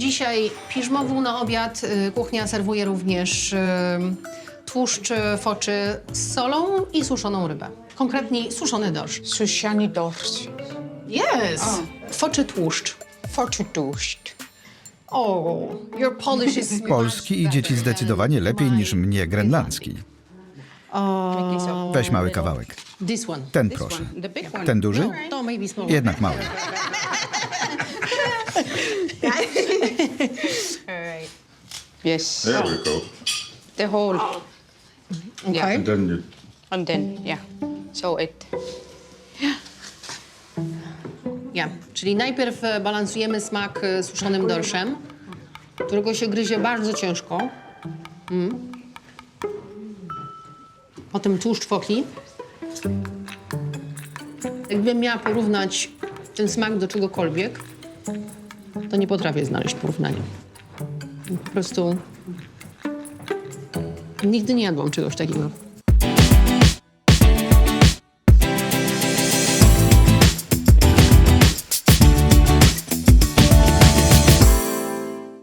Dzisiaj piżmową na obiad. y, Kuchnia serwuje również y, tłuszcz foczy z solą i suszoną rybę. Konkretnie suszony dorsz. Sushani dorst. Yes! Foczy tłuszcz. Fortutust. Oh, your Polish is Polski idzie ci zdecydowanie lepiej niż mnie grenlandzki. Weź mały kawałek. Ten proszę. Ten duży? To maybe mały. Yes. There we go. The whole. Yeah. Okay. And then you And then, yeah. So it. Ja. Czyli najpierw e, balansujemy smak e, suszonym dorszem, którego się gryzie bardzo ciężko. Mm. Potem tłuszcz foki. Jakbym miała porównać ten smak do czegokolwiek, to nie potrafię znaleźć porównania. Po prostu nigdy nie jadłam czegoś takiego.